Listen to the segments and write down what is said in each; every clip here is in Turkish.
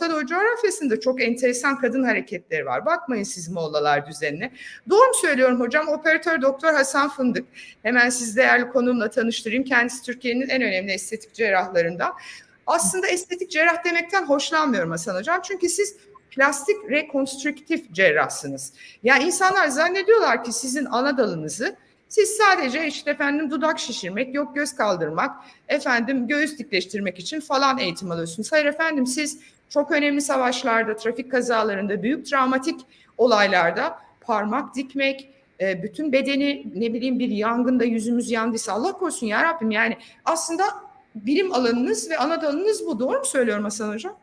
Orta Doğu coğrafyasında çok enteresan kadın hareketleri var. Bakmayın siz Mollalar düzenine. Doğru mu söylüyorum hocam? Operatör Doktor Hasan Fındık. Hemen siz değerli konuğumla tanıştırayım. Kendisi Türkiye'nin en önemli estetik cerrahlarından. Aslında estetik cerrah demekten hoşlanmıyorum Hasan Hocam. Çünkü siz plastik rekonstrüktif cerrahsınız. Yani insanlar zannediyorlar ki sizin ana dalınızı siz sadece işte efendim dudak şişirmek, yok göz kaldırmak, efendim göğüs dikleştirmek için falan eğitim alıyorsunuz. Hayır efendim siz çok önemli savaşlarda, trafik kazalarında, büyük travmatik olaylarda parmak dikmek, e, bütün bedeni ne bileyim bir yangında yüzümüz yandıysa Allah korusun ya Rabbim yani aslında bilim alanınız ve ana dalınız bu. Doğru mu söylüyorum Hasan Hocam?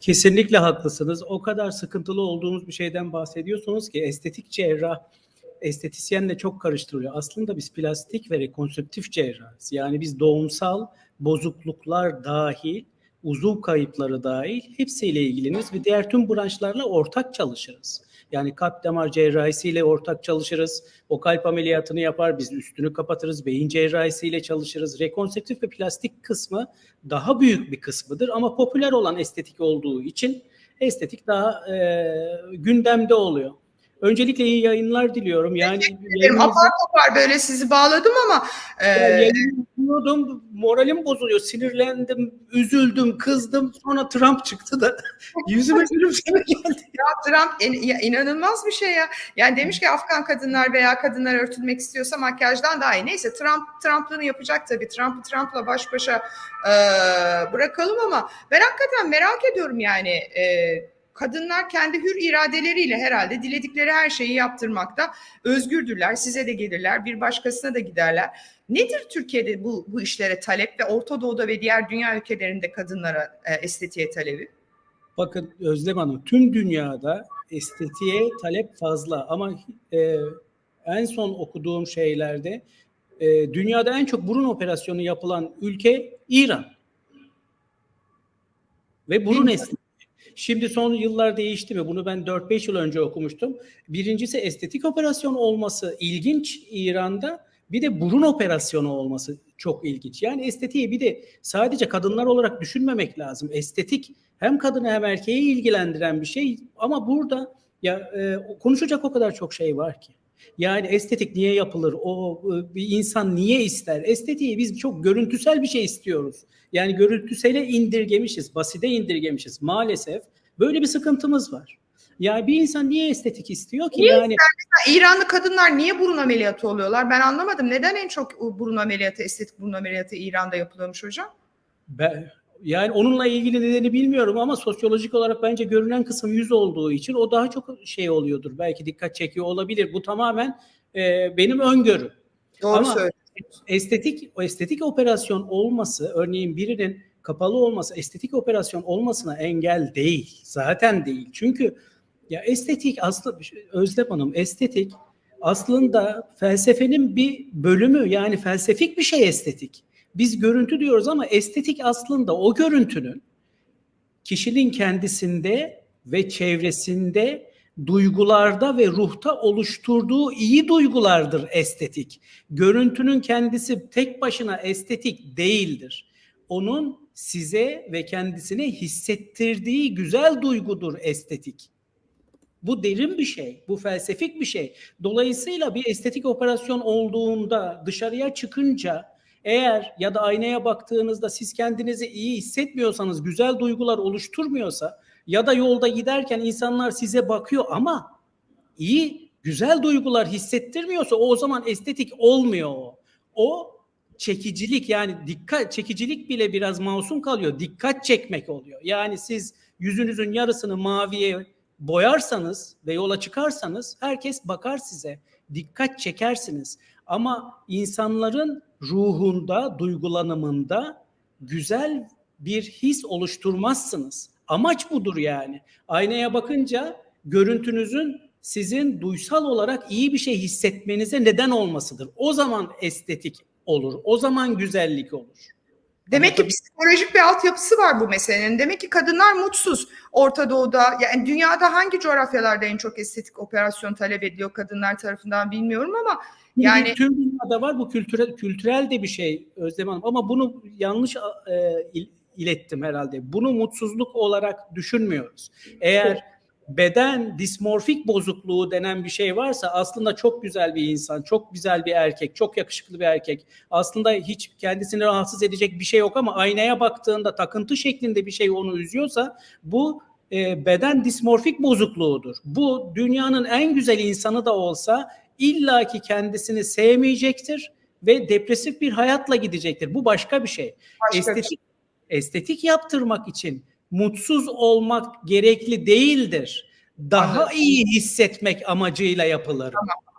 Kesinlikle haklısınız. O kadar sıkıntılı olduğumuz bir şeyden bahsediyorsunuz ki estetik cerrah estetisyenle çok karıştırılıyor. Aslında biz plastik ve rekonstrüktif cerrahız. Yani biz doğumsal bozukluklar dahil, uzuv kayıpları dahil hepsiyle ilgileniyoruz ve diğer tüm branşlarla ortak çalışırız. Yani kalp damar cerrahisiyle ortak çalışırız. O kalp ameliyatını yapar, biz üstünü kapatırız. Beyin cerrahisiyle çalışırız. Rekonstrüktif ve plastik kısmı daha büyük bir kısmıdır ama popüler olan estetik olduğu için estetik daha e, gündemde oluyor. Öncelikle iyi yayınlar diliyorum. Yani Benim apar topar böyle sizi bağladım ama e, yayınlıyordum, moralim bozuluyor. Sinirlendim, üzüldüm, kızdım. Sonra Trump çıktı da yüzüme gülümseme geldi. Ya Trump in- ya inanılmaz bir şey ya. Yani demiş ki Afgan kadınlar veya kadınlar örtülmek istiyorsa makyajdan daha iyi. Neyse Trump Trump'lığını yapacak tabii. Trump'ı Trump'la baş başa e, bırakalım ama ben hakikaten merak ediyorum yani e, kadınlar kendi hür iradeleriyle herhalde diledikleri her şeyi yaptırmakta özgürdürler. Size de gelirler, bir başkasına da giderler. Nedir Türkiye'de bu bu işlere talep ve Orta Doğu'da ve diğer dünya ülkelerinde kadınlara e, estetiğe talebi? Bakın Özlem Hanım tüm dünyada estetiğe talep fazla ama e, en son okuduğum şeylerde e, dünyada en çok burun operasyonu yapılan ülke İran. Ve burun estetiği. Şimdi son yıllar değişti mi? Bunu ben 4-5 yıl önce okumuştum. Birincisi estetik operasyon olması ilginç İran'da. Bir de burun operasyonu olması çok ilginç. Yani estetiği bir de sadece kadınlar olarak düşünmemek lazım. Estetik hem kadını hem erkeği ilgilendiren bir şey ama burada ya e, konuşacak o kadar çok şey var ki. Yani estetik niye yapılır? O bir insan niye ister? Estetiği biz çok görüntüsel bir şey istiyoruz. Yani görüntüsele indirgemişiz, basite indirgemişiz. Maalesef böyle bir sıkıntımız var. Yani bir insan niye estetik istiyor ki? Niye yani İranlı kadınlar niye burun ameliyatı oluyorlar? Ben anlamadım. Neden en çok burun ameliyatı, estetik burun ameliyatı İran'da yapılıyormuş hocam? Ben, yani onunla ilgili nedeni bilmiyorum ama sosyolojik olarak bence görünen kısım yüz olduğu için o daha çok şey oluyordur. Belki dikkat çekiyor olabilir. Bu tamamen e, benim öngörüm. Doğru Ama söylüyorsunuz. estetik o estetik operasyon olması örneğin birinin kapalı olması estetik operasyon olmasına engel değil. Zaten değil. Çünkü ya estetik aslında Özlem Hanım estetik aslında felsefenin bir bölümü yani felsefik bir şey estetik. Biz görüntü diyoruz ama estetik aslında o görüntünün kişinin kendisinde ve çevresinde duygularda ve ruhta oluşturduğu iyi duygulardır estetik. Görüntünün kendisi tek başına estetik değildir. Onun size ve kendisine hissettirdiği güzel duygudur estetik. Bu derin bir şey, bu felsefik bir şey. Dolayısıyla bir estetik operasyon olduğunda dışarıya çıkınca eğer ya da aynaya baktığınızda siz kendinizi iyi hissetmiyorsanız, güzel duygular oluşturmuyorsa ya da yolda giderken insanlar size bakıyor ama iyi, güzel duygular hissettirmiyorsa o, o zaman estetik olmuyor o. O çekicilik yani dikkat çekicilik bile biraz masum kalıyor. Dikkat çekmek oluyor. Yani siz yüzünüzün yarısını maviye boyarsanız ve yola çıkarsanız herkes bakar size. Dikkat çekersiniz. Ama insanların ruhunda, duygulanımında güzel bir his oluşturmazsınız. Amaç budur yani. Aynaya bakınca görüntünüzün sizin duysal olarak iyi bir şey hissetmenize neden olmasıdır. O zaman estetik olur. O zaman güzellik olur. Demek ki psikolojik bir altyapısı var bu meselenin. Demek ki kadınlar mutsuz. Orta Doğu'da, yani dünyada hangi coğrafyalarda en çok estetik operasyon talep ediliyor kadınlar tarafından bilmiyorum ama yani tüm dünyada var bu kültürel kültürel de bir şey Özlem Hanım ama bunu yanlış e, ilettim herhalde. Bunu mutsuzluk olarak düşünmüyoruz. Eğer beden dismorfik bozukluğu denen bir şey varsa aslında çok güzel bir insan, çok güzel bir erkek, çok yakışıklı bir erkek. Aslında hiç kendisini rahatsız edecek bir şey yok ama aynaya baktığında takıntı şeklinde bir şey onu üzüyorsa bu e, beden dismorfik bozukluğudur. Bu dünyanın en güzel insanı da olsa illaki kendisini sevmeyecektir ve depresif bir hayatla gidecektir. Bu başka bir şey. Başka bir estetik estetik yaptırmak için mutsuz olmak gerekli değildir. Daha Anladım. iyi hissetmek amacıyla yapılır.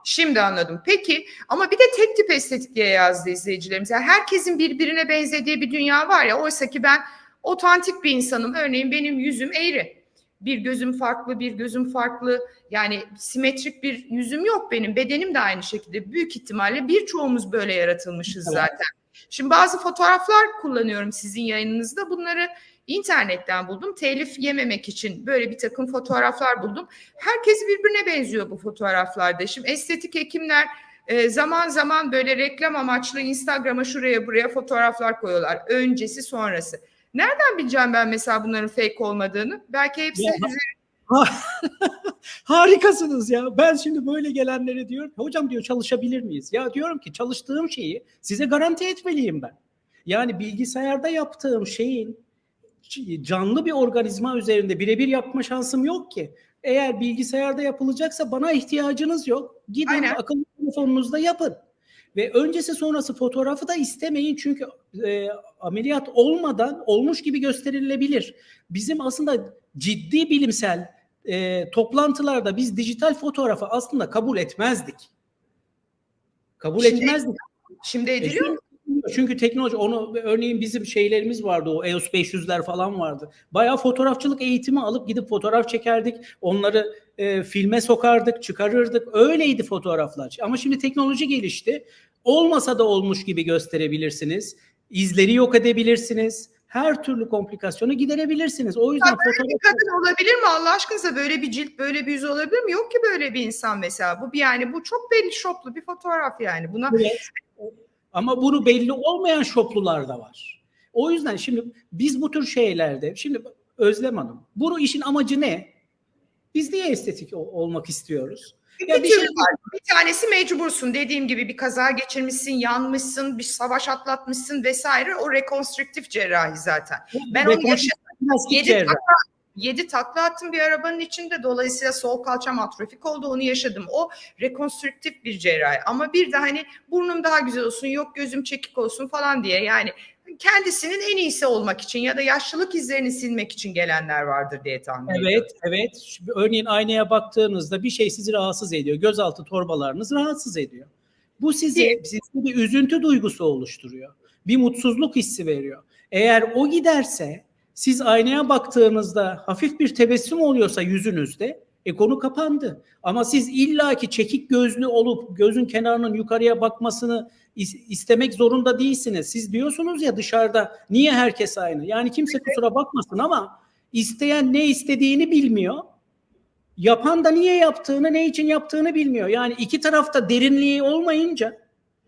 Şimdi anladım. Peki ama bir de tek tip estetik diye yazdı izleyicilerimiz. Yani herkesin birbirine benzediği bir dünya var ya. Oysa ki ben otantik bir insanım. Örneğin benim yüzüm eğri. Bir gözüm farklı, bir gözüm farklı. Yani simetrik bir yüzüm yok benim. Bedenim de aynı şekilde. Büyük ihtimalle birçoğumuz böyle yaratılmışız Evet. zaten. Şimdi bazı fotoğraflar kullanıyorum sizin yayınınızda. Bunları internetten buldum. Telif yememek için böyle bir takım fotoğraflar buldum. Herkes birbirine benziyor bu fotoğraflarda. Şimdi estetik hekimler e, zaman zaman böyle reklam amaçlı Instagram'a şuraya buraya fotoğraflar koyuyorlar. Öncesi sonrası. Nereden bileceğim ben mesela bunların fake olmadığını? Belki hepsi Harikasınız ya. Ben şimdi böyle gelenlere diyorum hocam diyor çalışabilir miyiz? Ya diyorum ki çalıştığım şeyi size garanti etmeliyim ben. Yani bilgisayarda yaptığım şeyin canlı bir organizma üzerinde birebir yapma şansım yok ki. Eğer bilgisayarda yapılacaksa bana ihtiyacınız yok. Gidin Aynen. akıllı telefonunuzda yapın. Ve öncesi sonrası fotoğrafı da istemeyin çünkü e, ameliyat olmadan olmuş gibi gösterilebilir. Bizim aslında ciddi bilimsel e, toplantılarda biz dijital fotoğrafı aslında kabul etmezdik. Kabul Şimdi etmezdik. şimdi ediliyor mu? Çünkü teknoloji onu örneğin bizim şeylerimiz vardı o EOS 500'ler falan vardı. Bayağı fotoğrafçılık eğitimi alıp gidip fotoğraf çekerdik. Onları e, filme sokardık, çıkarırdık. Öyleydi fotoğraflar. Ama şimdi teknoloji gelişti. Olmasa da olmuş gibi gösterebilirsiniz. İzleri yok edebilirsiniz. Her türlü komplikasyonu giderebilirsiniz. O yüzden Ya fotoğraf kadın olabilir mi Allah aşkınıza böyle bir cilt böyle bir yüz olabilir mi? Yok ki böyle bir insan mesela. Bu bir yani bu çok belli şoplu bir fotoğraf yani. Buna Evet. Ama bunu belli olmayan şoplular da var. O yüzden şimdi biz bu tür şeylerde şimdi Özlem Hanım bu işin amacı ne? Biz niye estetik olmak istiyoruz? Bir, ya bir, şey var. bir tanesi mecbursun dediğim gibi bir kaza geçirmişsin, yanmışsın, bir savaş atlatmışsın vesaire o rekonstrüktif cerrahi zaten. Ben onu yaşadım. 7 dakika 7 takla attım bir arabanın içinde dolayısıyla sol kalçam atrofik oldu onu yaşadım. O rekonstrüktif bir cerrahi ama bir de hani burnum daha güzel olsun yok gözüm çekik olsun falan diye yani kendisinin en iyisi olmak için ya da yaşlılık izlerini silmek için gelenler vardır diye tahmin ediyorum. Evet, evet. Örneğin aynaya baktığınızda bir şey sizi rahatsız ediyor. Gözaltı torbalarınız rahatsız ediyor. Bu sizi, sizin bir üzüntü duygusu oluşturuyor. Bir mutsuzluk hissi veriyor. Eğer o giderse siz aynaya baktığınızda hafif bir tebessüm oluyorsa yüzünüzde e konu kapandı. Ama siz illaki çekik gözlü olup gözün kenarının yukarıya bakmasını is- istemek zorunda değilsiniz. Siz diyorsunuz ya dışarıda niye herkes aynı? Yani kimse kusura bakmasın ama isteyen ne istediğini bilmiyor. Yapan da niye yaptığını, ne için yaptığını bilmiyor. Yani iki tarafta derinliği olmayınca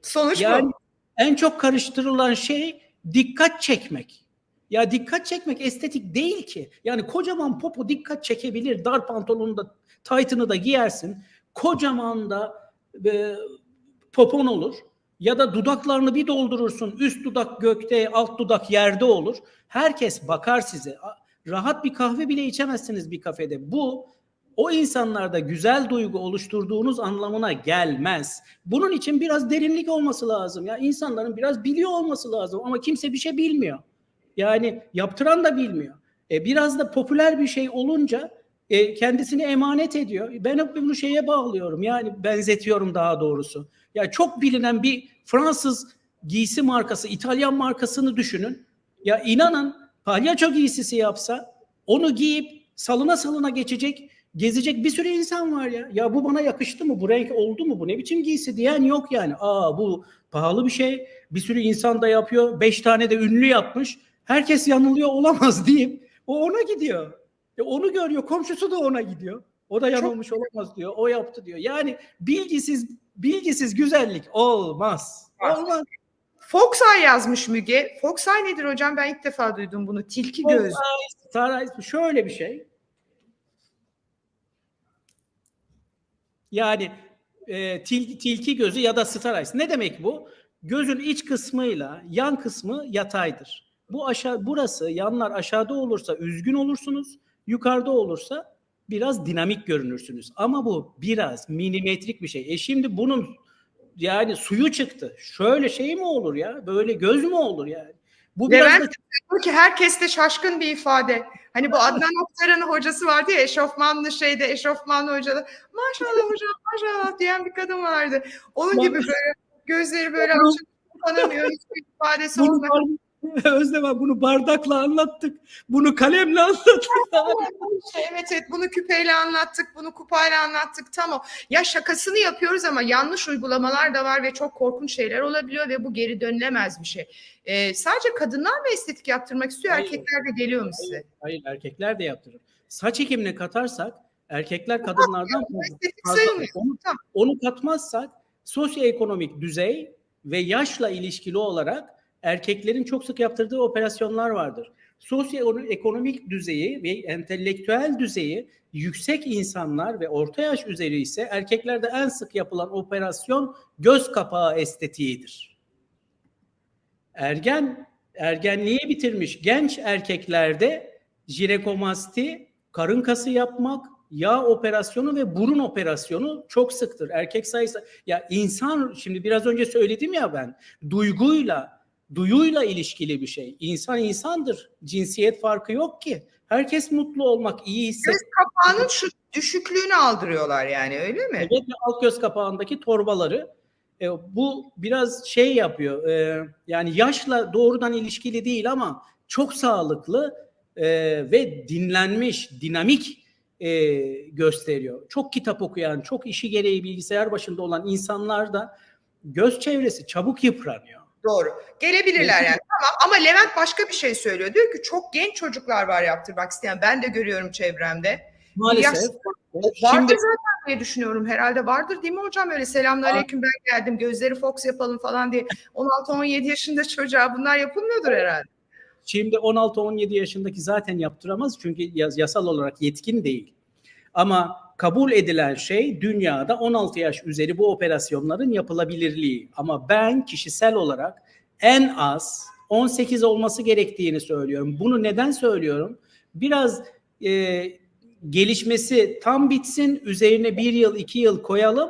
Sonuç yani bu. en çok karıştırılan şey dikkat çekmek. Ya dikkat çekmek estetik değil ki. Yani kocaman popo dikkat çekebilir. Dar pantolonunu da taytını da giyersin. Kocaman da e, popon olur. Ya da dudaklarını bir doldurursun. Üst dudak gökte, alt dudak yerde olur. Herkes bakar size. Rahat bir kahve bile içemezsiniz bir kafede. Bu o insanlarda güzel duygu oluşturduğunuz anlamına gelmez. Bunun için biraz derinlik olması lazım. Ya insanların biraz biliyor olması lazım ama kimse bir şey bilmiyor. Yani yaptıran da bilmiyor. E, biraz da popüler bir şey olunca e, kendisini emanet ediyor. Ben hep bunu şeye bağlıyorum. Yani benzetiyorum daha doğrusu. Ya çok bilinen bir Fransız giysi markası, İtalyan markasını düşünün. Ya inanın palyaço giysisi yapsa onu giyip salına salına geçecek, gezecek bir sürü insan var ya. Ya bu bana yakıştı mı? Bu renk oldu mu? Bu ne biçim giysi diyen yok yani. Aa bu pahalı bir şey. Bir sürü insan da yapıyor. Beş tane de ünlü yapmış. Herkes yanılıyor olamaz deyip o ona gidiyor. E onu görüyor. Komşusu da ona gidiyor. O da yanılmış olamaz diyor. O yaptı diyor. Yani bilgisiz bilgisiz güzellik olmaz. Olmaz. Foxay yazmış Müge. Foxay nedir hocam? Ben ilk defa duydum bunu. Tilki göz. Şöyle bir şey. Yani e, til, tilki gözü ya da star eyes. Ne demek bu? Gözün iç kısmıyla yan kısmı yataydır. Bu aşağı burası yanlar aşağıda olursa üzgün olursunuz. Yukarıda olursa biraz dinamik görünürsünüz. Ama bu biraz milimetrik bir şey. E şimdi bunun yani suyu çıktı. Şöyle şey mi olur ya? Böyle göz mü olur yani? Bu biraz Levent da diyor ki herkeste şaşkın bir ifade. Hani bu Adnan Oktar'ın hocası vardı ya eşofmanlı şeyde eşofmanlı hocada maşallah hocam maşallah diyen bir kadın vardı. Onun gibi böyle gözleri böyle açık kapanamıyor hiçbir ifadesi olmadan. Özlem abi, bunu bardakla anlattık. Bunu kalemle anlattık. Evet evet bunu küpeyle anlattık, bunu kupayla anlattık tamam. Ya şakasını yapıyoruz ama yanlış uygulamalar da var ve çok korkunç şeyler olabiliyor ve bu geri dönülemez bir şey. Ee, sadece kadınlar mı estetik yaptırmak istiyor, Hayır. erkekler de geliyor mu size? Hayır erkekler de yaptırır. Saç ekimine katarsak erkekler kadınlardan fazla. Onu, onu katmazsak sosyoekonomik düzey ve yaşla ilişkili olarak erkeklerin çok sık yaptırdığı operasyonlar vardır. Sosyoekonomik düzeyi ve entelektüel düzeyi yüksek insanlar ve orta yaş üzeri ise erkeklerde en sık yapılan operasyon göz kapağı estetiğidir. Ergen ergenliği bitirmiş genç erkeklerde jinekomasti, karın kası yapmak, yağ operasyonu ve burun operasyonu çok sıktır. Erkek sayısı ya insan şimdi biraz önce söyledim ya ben duyguyla duyuyla ilişkili bir şey. İnsan insandır. Cinsiyet farkı yok ki. Herkes mutlu olmak, iyi hissetmek. Göz kapağının şu düşüklüğünü aldırıyorlar yani öyle mi? Evet ve alt göz kapağındaki torbaları e, bu biraz şey yapıyor. e, yani yaşla doğrudan ilişkili değil ama çok sağlıklı e, ve dinlenmiş, dinamik e, gösteriyor. Çok kitap okuyan, çok işi gereği bilgisayar başında olan insanlar da göz çevresi çabuk yıpranıyor. Doğru. Gelebilirler yani. Tamam ama Levent başka bir şey söylüyor. Diyor ki çok genç çocuklar var yaptırmak isteyen. Ben de görüyorum çevremde. Maalesef. Yaş- Vardır Şimdi zaten diye düşünüyorum. Herhalde vardır değil mi hocam? Öyle selamünaleyküm ben geldim. Gözleri Fox yapalım falan diye. 16-17 yaşında çocuğa bunlar yapılmıyordur herhalde. Şimdi 16-17 yaşındaki zaten yaptıramaz çünkü yas- yasal olarak yetkin değil. Ama kabul edilen şey dünyada 16 yaş üzeri bu operasyonların yapılabilirliği. Ama ben kişisel olarak en az 18 olması gerektiğini söylüyorum. Bunu neden söylüyorum? Biraz e, gelişmesi tam bitsin, üzerine bir yıl, iki yıl koyalım.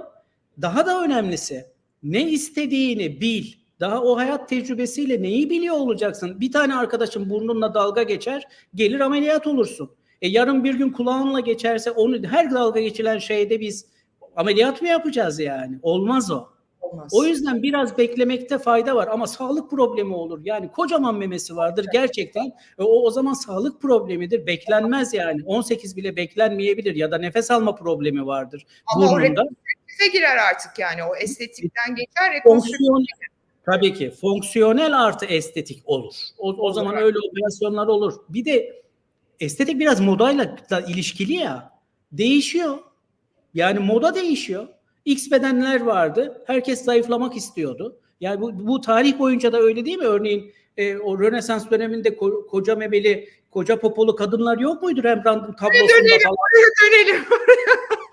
Daha da önemlisi ne istediğini bil. Daha o hayat tecrübesiyle neyi biliyor olacaksın? Bir tane arkadaşın burnunla dalga geçer, gelir ameliyat olursun. E yarın bir gün kulağınla geçerse onu her dalga geçilen şeyde biz ameliyat mı yapacağız yani? Olmaz o. Olmaz. O yüzden biraz beklemekte fayda var ama sağlık problemi olur. Yani kocaman memesi vardır gerçekten. E, o o zaman sağlık problemidir. Beklenmez yani. 18 bile beklenmeyebilir ya da nefes alma problemi vardır Ama o burnunda. Bize girer artık yani. O estetikten geçer. Rekonstrüksiyon Fonksiyon tabii ki fonksiyonel artı estetik olur. O, o zaman öyle operasyonlar olur. Bir de estetik biraz modayla da ilişkili ya. Değişiyor. Yani moda değişiyor. X bedenler vardı. Herkes zayıflamak istiyordu. Yani bu, bu tarih boyunca da öyle değil mi? Örneğin e, o Rönesans döneminde ko- koca memeli, koca popolu kadınlar yok muydu Rembrandt'ın tablosunda dönelim, falan? dönelim.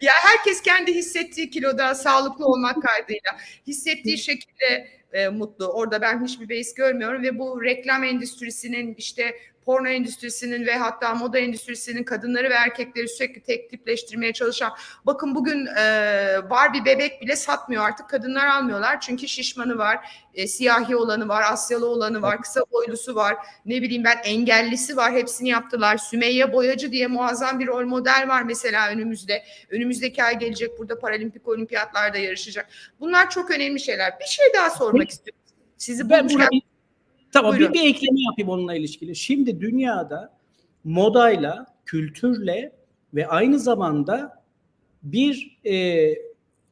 ya herkes kendi hissettiği kiloda sağlıklı olmak kaydıyla hissettiği şekilde e, mutlu. Orada ben hiçbir beis görmüyorum ve bu reklam endüstrisinin işte porno endüstrisinin ve hatta moda endüstrisinin kadınları ve erkekleri sürekli tek tipleştirmeye çalışan bakın bugün e, Barbie bebek bile satmıyor artık kadınlar almıyorlar. Çünkü şişmanı var e, siyahi olanı var Asyalı olanı var kısa boylusu var ne bileyim ben engellisi var hepsini yaptılar. Sümeyye Boyacı diye muazzam bir rol model var mesela önümüzde. Önümüzdeki ay gelecek burada paralimpik olimpiyatlarda yarışacak. Bunlar çok önemli şeyler. Bir şey daha sormak istiyorum. Sizi bulmuşken bir, tamam bir, bir ekleme yapayım onunla ilişkili. Şimdi dünyada modayla, kültürle ve aynı zamanda bir e,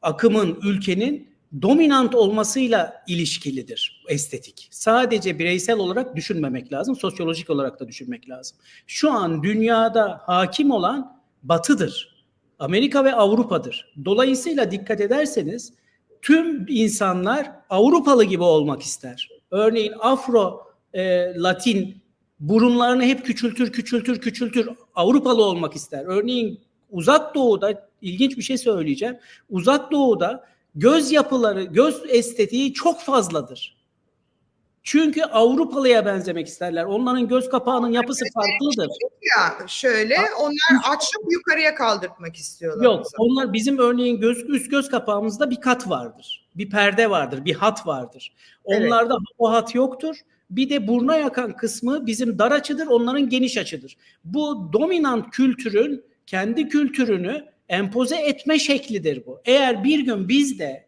akımın, ülkenin dominant olmasıyla ilişkilidir estetik. Sadece bireysel olarak düşünmemek lazım, sosyolojik olarak da düşünmek lazım. Şu an dünyada hakim olan batıdır. Amerika ve Avrupa'dır. Dolayısıyla dikkat ederseniz tüm insanlar Avrupalı gibi olmak ister. Örneğin Afro e, Latin burunlarını hep küçültür, küçültür, küçültür. Avrupalı olmak ister. Örneğin Uzak Doğu'da ilginç bir şey söyleyeceğim. Uzak Doğu'da göz yapıları, göz estetiği çok fazladır. Çünkü Avrupalıya benzemek isterler. Onların göz kapağının yapısı farklıdır. Ya şöyle onlar açıp yukarıya kaldırtmak istiyorlar. Yok, mesela. onlar bizim örneğin göz üst göz kapağımızda bir kat vardır. Bir perde vardır, bir hat vardır. Evet. Onlarda o hat yoktur. Bir de burna yakan kısmı bizim dar açıdır, onların geniş açıdır. Bu dominant kültürün kendi kültürünü empoze etme şeklidir bu. Eğer bir gün biz de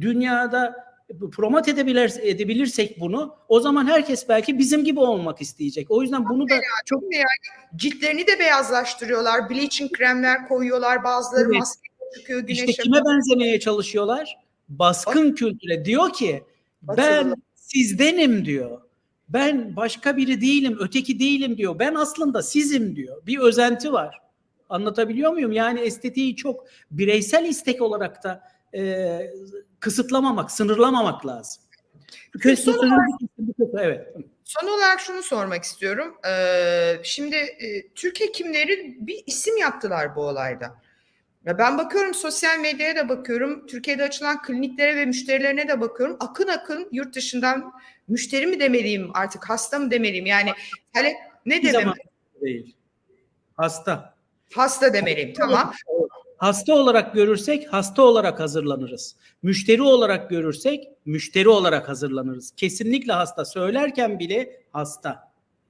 dünyada promote edebilir, edebilirsek bunu o zaman herkes belki bizim gibi olmak isteyecek. O yüzden bunu da çok Ciltlerini de beyazlaştırıyorlar. Bleaching kremler koyuyorlar. Bazıları Evet. maske çıkıyor güneşe. İşte kime benzemeye çalışıyorlar? Baskın kültüre. Diyor ki ben sizdenim diyor. Ben başka biri değilim, öteki değilim diyor. Ben aslında sizim diyor. Bir özenti var. Anlatabiliyor muyum? Yani estetiği çok bireysel istek olarak da e, kısıtlamamak, sınırlamamak lazım. Son Sözünüzü- evet. Son olarak şunu sormak istiyorum. Ee, şimdi e, Türk hekimleri bir isim yaptılar bu olayda. Ya ben bakıyorum sosyal medyaya da bakıyorum. Türkiye'de açılan kliniklere ve müşterilerine de bakıyorum. Akın akın yurt dışından müşteri mi demeliyim artık hasta mı demeliyim? Yani talep ne demem? değil. Hasta. Hasta demeliyim tamam. Hasta olarak görürsek hasta olarak hazırlanırız. Müşteri olarak görürsek müşteri olarak hazırlanırız. Kesinlikle hasta söylerken bile hasta.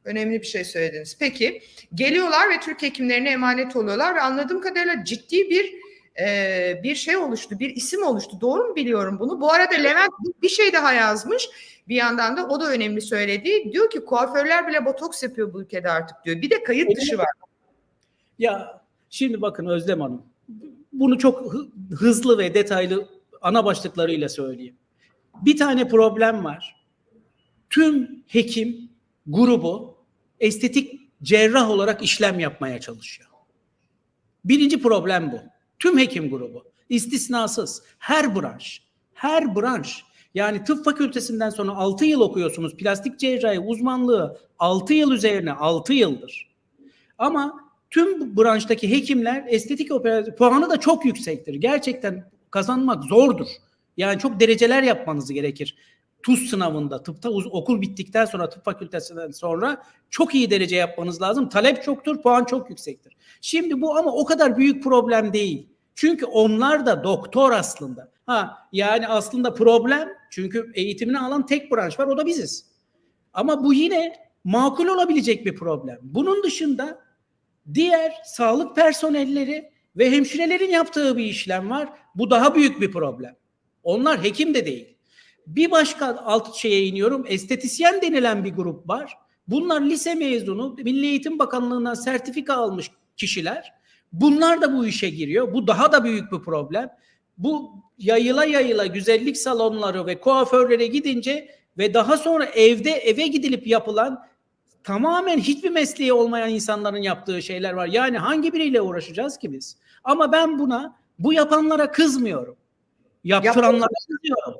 Önemli bir şey söylediniz. Peki geliyorlar ve Türk hekimlerine emanet oluyorlar ve anladığım kadarıyla ciddi bir e, bir şey oluştu, bir isim oluştu. Doğru mu biliyorum bunu? Bu arada Levent bir şey daha yazmış. Bir yandan da o da önemli söyledi. Diyor ki kuaförler bile botoks yapıyor bu ülkede artık diyor. Bir de kayıt dışı var. Ya şimdi bakın Özlem Hanım. Bunu çok hı- hızlı ve detaylı ana başlıklarıyla söyleyeyim. Bir tane problem var. Tüm hekim grubu estetik cerrah olarak işlem yapmaya çalışıyor. Birinci problem bu. Tüm hekim grubu. istisnasız. Her branş. Her branş. Yani tıp fakültesinden sonra 6 yıl okuyorsunuz. Plastik cerrahi uzmanlığı 6 yıl üzerine 6 yıldır. Ama tüm branştaki hekimler estetik operasyon puanı da çok yüksektir. Gerçekten kazanmak zordur. Yani çok dereceler yapmanız gerekir. TUS sınavında tıpta okul bittikten sonra tıp fakültesinden sonra çok iyi derece yapmanız lazım. Talep çoktur, puan çok yüksektir. Şimdi bu ama o kadar büyük problem değil. Çünkü onlar da doktor aslında. Ha yani aslında problem çünkü eğitimini alan tek branş var o da biziz. Ama bu yine makul olabilecek bir problem. Bunun dışında diğer sağlık personelleri ve hemşirelerin yaptığı bir işlem var. Bu daha büyük bir problem. Onlar hekim de değil. Bir başka alt şeye iniyorum. Estetisyen denilen bir grup var. Bunlar lise mezunu, Milli Eğitim Bakanlığı'ndan sertifika almış kişiler. Bunlar da bu işe giriyor. Bu daha da büyük bir problem. Bu yayıla yayıla güzellik salonları ve kuaförlere gidince ve daha sonra evde eve gidilip yapılan tamamen hiçbir mesleği olmayan insanların yaptığı şeyler var. Yani hangi biriyle uğraşacağız ki biz? Ama ben buna bu yapanlara kızmıyorum. Yaptıranlara kızıyorum.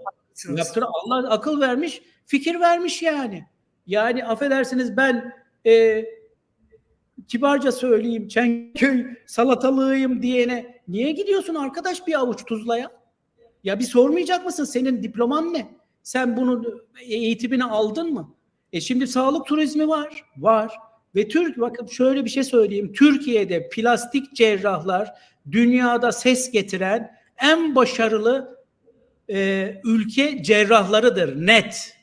Yaptıran Allah akıl vermiş, fikir vermiş yani. Yani affedersiniz ben e, kibarca söyleyeyim Çenköy salatalığıyım diyene niye gidiyorsun arkadaş bir avuç tuzlaya? Ya bir sormayacak mısın senin diploman ne? Sen bunu eğitimini aldın mı? E şimdi sağlık turizmi var. Var. Ve Türk bakın şöyle bir şey söyleyeyim. Türkiye'de plastik cerrahlar dünyada ses getiren en başarılı e, ülke cerrahlarıdır. Net.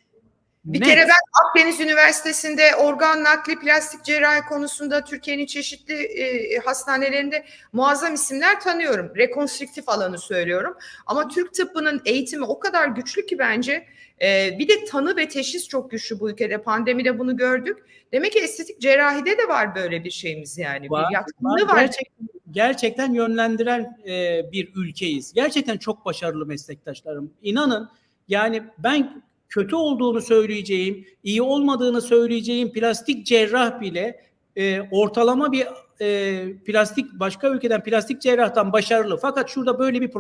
Bir Net. kere ben Akdeniz Üniversitesi'nde organ nakli plastik cerrahi konusunda Türkiye'nin çeşitli e, hastanelerinde muazzam isimler tanıyorum. Rekonstrüktif alanı söylüyorum. Ama Türk tıbbının eğitimi o kadar güçlü ki bence e, bir de tanı ve teşhis çok güçlü bu ülkede. Pandemide bunu gördük. Demek ki estetik cerrahide de var böyle bir şeyimiz yani. Var, bir yatkınlığı var. var. Gerçekten, gerçekten yönlendiren e, bir ülkeyiz. Gerçekten çok başarılı meslektaşlarım. İnanın yani ben kötü olduğunu söyleyeceğim, iyi olmadığını söyleyeceğim plastik cerrah bile e, ortalama bir e, plastik başka ülkeden plastik cerrahtan başarılı. Fakat şurada böyle bir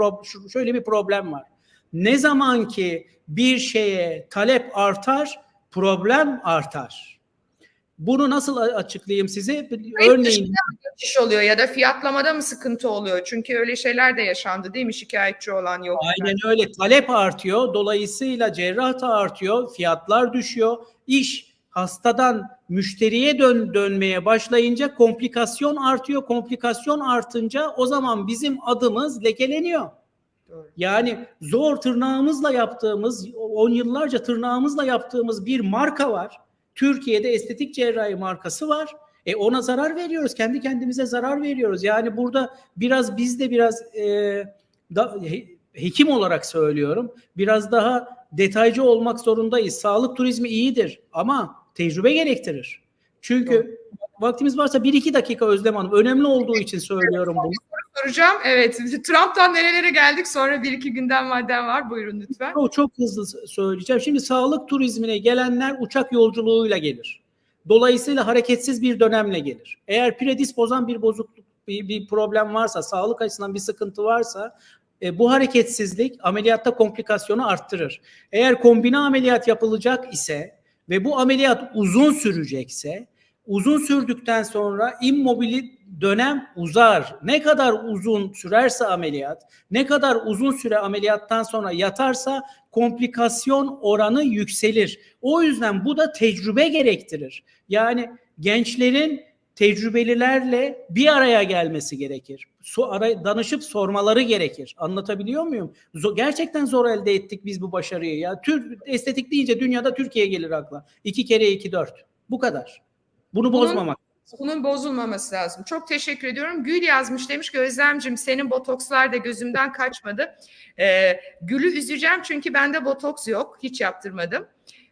şöyle bir problem var. Ne zaman ki bir şeye talep artar, problem artar. Bunu nasıl açıklayayım size? Örneğin Geçiş oluyor ya da fiyatlamada mı sıkıntı oluyor? Çünkü öyle şeyler de yaşandı değil mi? Şikayetçi olan yok. Aynen öyle. Talep artıyor. Dolayısıyla cerrah da artıyor. Fiyatlar düşüyor. İş hastadan müşteriye dön dönmeye başlayınca komplikasyon artıyor. Komplikasyon artınca o zaman bizim adımız lekeleniyor. Doğru. Yani zor tırnağımızla yaptığımız, on yıllarca tırnağımızla yaptığımız bir marka var. Türkiye'de estetik cerrahi markası var. E ona zarar veriyoruz. Kendi kendimize zarar veriyoruz. Yani burada biraz biz de biraz e, da, he- hekim olarak söylüyorum. Biraz daha detaycı olmak zorundayız. Sağlık turizmi iyidir ama tecrübe gerektirir. Çünkü vaktimiz varsa bir iki dakika Özlem Hanım. Önemli olduğu için söylüyorum bunu. Soracağım. Evet. Trump'tan nerelere geldik? Sonra bir iki gündem madden var. Buyurun lütfen. Çok, çok hızlı söyleyeceğim. Şimdi sağlık turizmine gelenler uçak yolculuğuyla gelir. Dolayısıyla hareketsiz bir dönemle gelir. Eğer predispozan bir bozukluk, bir, bir problem varsa, sağlık açısından bir sıkıntı varsa e, bu hareketsizlik ameliyatta komplikasyonu arttırır. Eğer kombine ameliyat yapılacak ise ve bu ameliyat uzun sürecekse uzun sürdükten sonra immobili dönem uzar. Ne kadar uzun sürerse ameliyat, ne kadar uzun süre ameliyattan sonra yatarsa komplikasyon oranı yükselir. O yüzden bu da tecrübe gerektirir. Yani gençlerin tecrübelilerle bir araya gelmesi gerekir. Su ara, danışıp sormaları gerekir. Anlatabiliyor muyum? Zo- gerçekten zor elde ettik biz bu başarıyı. Ya Türk estetik deyince dünyada Türkiye gelir akla. İki kere iki dört. Bu kadar. Bunu Bunun- bozmamak. Bunun bozulmaması lazım. Çok teşekkür ediyorum. Gül yazmış demiş ki Özlemcim senin botokslar da gözümden kaçmadı. Ee, Gül'ü üzeceğim çünkü bende botoks yok. Hiç yaptırmadım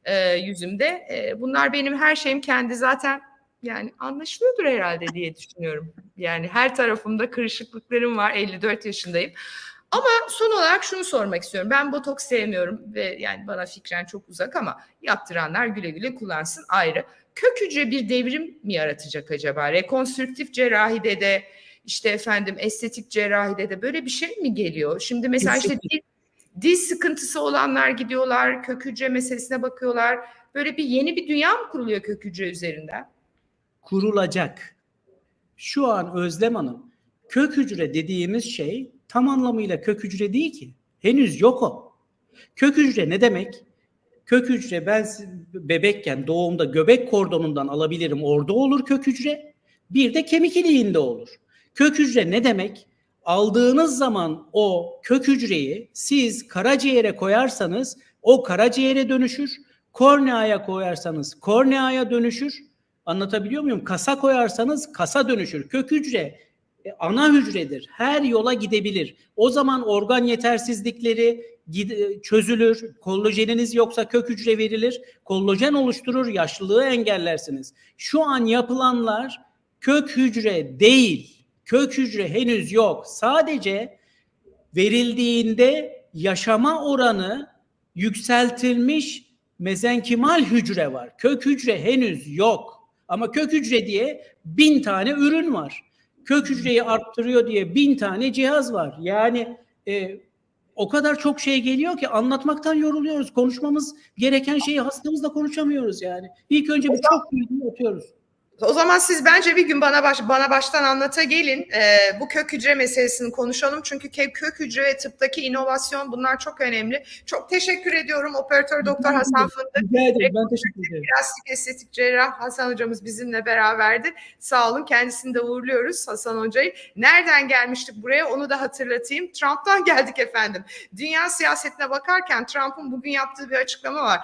e, yüzümde. E, bunlar benim her şeyim kendi zaten yani anlaşılıyordur herhalde diye düşünüyorum. Yani her tarafımda kırışıklıklarım var. 54 yaşındayım. Ama son olarak şunu sormak istiyorum. Ben botoks sevmiyorum ve yani bana fikren çok uzak ama yaptıranlar güle güle kullansın ayrı kök hücre bir devrim mi yaratacak acaba? Rekonstrüktif cerrahide de işte efendim estetik cerrahide de böyle bir şey mi geliyor? Şimdi mesela işte dil, dil sıkıntısı olanlar gidiyorlar, kök hücre meselesine bakıyorlar. Böyle bir yeni bir dünya mı kuruluyor kök hücre üzerinden? kurulacak. Şu an Özlem Hanım kök hücre dediğimiz şey tam anlamıyla kök hücre değil ki. Henüz yok o. Kök hücre ne demek? Kök hücre ben bebekken doğumda göbek kordonundan alabilirim. Orada olur kök hücre. Bir de kemik iliğinde olur. Kök hücre ne demek? Aldığınız zaman o kök hücreyi siz karaciğere koyarsanız o karaciğere dönüşür. Korneaya koyarsanız korneaya dönüşür. Anlatabiliyor muyum? Kasa koyarsanız kasa dönüşür. Kök hücre e, ana hücredir. Her yola gidebilir. O zaman organ yetersizlikleri çözülür. Kollajeniniz yoksa kök hücre verilir. Kollajen oluşturur, yaşlılığı engellersiniz. Şu an yapılanlar kök hücre değil. Kök hücre henüz yok. Sadece verildiğinde yaşama oranı yükseltilmiş mezenkimal hücre var. Kök hücre henüz yok. Ama kök hücre diye bin tane ürün var. Kök hücreyi arttırıyor diye bin tane cihaz var. Yani e, o kadar çok şey geliyor ki anlatmaktan yoruluyoruz. Konuşmamız gereken şeyi hastamızla konuşamıyoruz yani. İlk önce bir çok büyüdüğünü atıyoruz. O zaman siz bence bir gün bana baş, bana baştan anlata gelin. Ee, bu kök hücre meselesini konuşalım. Çünkü kök hücre ve tıptaki inovasyon bunlar çok önemli. Çok teşekkür ediyorum Operatör Doktor Hasan Fındık. Rica ederim. Ben teşekkür ederim. Plastik estetik cerrah Hasan hocamız bizimle beraberdi. Sağ olun kendisini de uğurluyoruz Hasan hocayı. Nereden gelmiştik buraya onu da hatırlatayım. Trump'tan geldik efendim. Dünya siyasetine bakarken Trump'ın bugün yaptığı bir açıklama var.